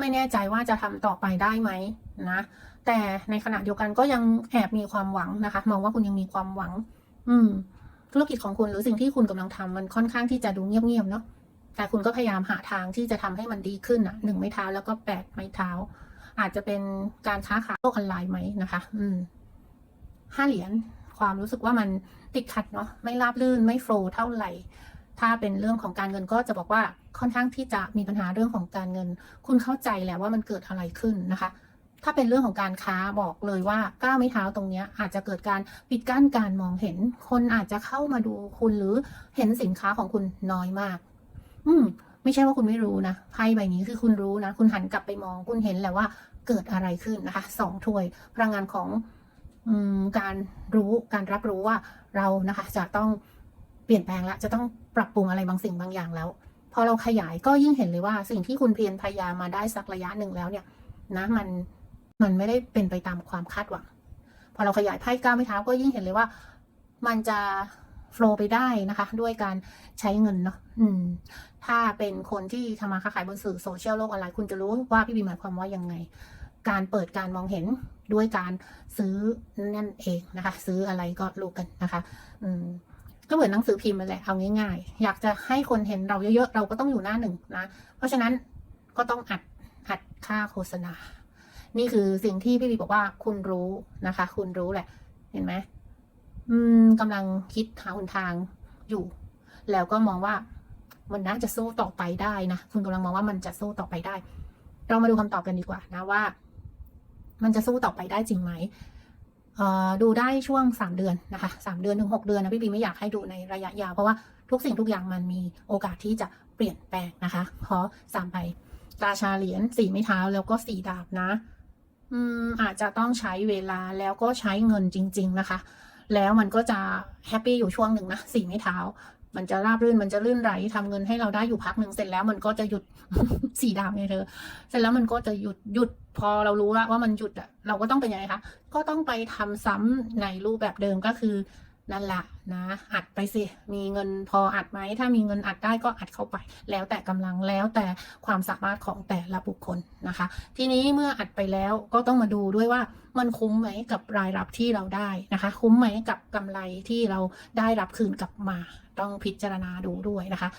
ไม่แน่ใจว่าจะทำต่อไปได้ไหมนะ แต่ในขณะเดียวกันก็ยังแอบมีความหวังนะคะ มองว่าคุณยังมีความหวัง อืม ธุรกิจของคุณหรือสิ่งที่คุณกำลังทำมันค่อนข้างที่จะดูเงียบๆเนาะแต่คุณก็พยายามหาทางที่จะทำให้มันดีขึ้นอะหนึ่งไม้เท้าแล้วก็แปดไม้เท้า อาจจะเป็นการค้าขายโลกออนไลน์ไหมนะคะ อืมห้าเหรียญความรู้สึกว่ามันติดขัดเนาะไม่ราบรื่นไม่โฟล์เท่าไหร่ ถ้าเป็นเรื่องของการเงินก็จะบอกว่าค่อนข้างที่จะมีปัญหาเรื่องของการเงิน คุณเข้าใจแหละว่ามันเกิดอะไรขึ้นนะคะ ถ้าเป็นเรื่องของการค้าบอกเลยว่าก้าวไม่เท้าตรงนี้อาจจะเกิดการปิดกั้นการมองเห็น คนอาจจะเข้ามาดูคุณหรือเห็นสินค้าของคุณน้อยมาก อืมไม่ใช่ว่าคุณไม่รู้นะไพ่ใบนี้คือคุณรู้นะ คุณหันกลับไปมอง คุณเห็นแหละว่าเกิดอะไรขึ้นนะคะสองถ้วยพลังงานของอการรู้การรับรู้ว่าเรานะคะจะต้อง เปลี่ยนแปลงละจะต้องปรับปรุงอะไรบางสิ่งบางอย่างแล้ว พอเราขยายก็ยิ่งเห็นเลยว่าสิ่งที่คุณเพียรพยายามมาได้สักระยะหนึ่งแล้วเนี่ยนะมันมันไม่ได้เป็นไปตามความคาดหวัง พอเราขยายไพ่ก้าวไม่เท้าก็ยิ่งเห็นเลยว่า มันจะโฟล์ไปได้นะคะ ด้วยการใช้เงินเนาะอืม ถ้าเป็นคนที่ทำมาค้าขายบนสื่อโซเชียลโลกออนไลน์คุณจะรู้ว่าพี่บีหมายความว่ายังไง การเปิดการมองเห็นด้วยการซื้อนั่นเองนะคะ ซื้ออะไรก็รู้กันนะคะ อืม ก็เหมือนหนังสือพิมพ์นั่นแหละเอาง่ายๆ อยากจะให้คนเห็นเราเยอะๆ เราก็ต้องอยู่หน้าหนึ่งนะ เพราะฉะนั้นก็ต้องอัดอัดค่าโฆษณา นี่คือสิ่งที่พี่บีบอกว่าคุณรู้นะคะ คุณรู้แหละ เห็นไหมอืมกำลังคิดหาหนทางอยู่ แล้วก็มองว่ามันน่าจะสู้ต่อไปได้นะ คุณกำลังมองว่ามันจะสู้ต่อไปได้ เรามาดูคำตอบกันดีกว่านะว่า มันจะสู้ต่อไปได้จริงไหม ดูได้ช่วงสามเดือนนะคะสามเดือนถึงหกเดือนนะพี่บีไม่อยากให้ดูในระยะยาวเพราะว่าทุกสิ่งทุกอย่างมันมีโอกาสที่จะเปลี่ยนแปลงนะคะเพราะสามใบราชาเหรียญสี่ไม้เท้าแล้วก็สี่ดาบนะ อืมอาจจะต้องใช้เวลาแล้วก็ใช้เงินจริง ๆ นะคะ แล้วมันก็จะแฮปปี้อยู่ช่วงหนึ่งนะสี่ไม้เท้า มันจะราบรื่นมันจะลื่นไหลทำเงินให้เราได้อยู่พักหนึ่งเสร็จแล้วมันก็จะหยุดสี่ดาวไงเธอ เสร็จแล้วมันก็จะหยุดหยุดพอเรารู้แล้วว่ามันหยุดอะเราก็ต้องเป็นยังไงคะก็ต้องไปทำซ้ำในรูปแบบเดิมก็คือ นั่นแหละนะอัดไปสิ มีเงินพออัดไหม ถ้ามีเงินอัดได้ก็อัดเข้าไป แล้วแต่กำลังแล้วแต่ความสามารถของแต่ละบุคคลนะคะ ทีนี้เมื่ออัดไปแล้วก็ต้องมาดูด้วยว่ามันคุ้มไหมกับรายรับที่เราได้นะคะ คุ้มไหมกับกำไรที่เราได้รับคืนกลับมา ต้องพิจารณาดูด้วยนะคะ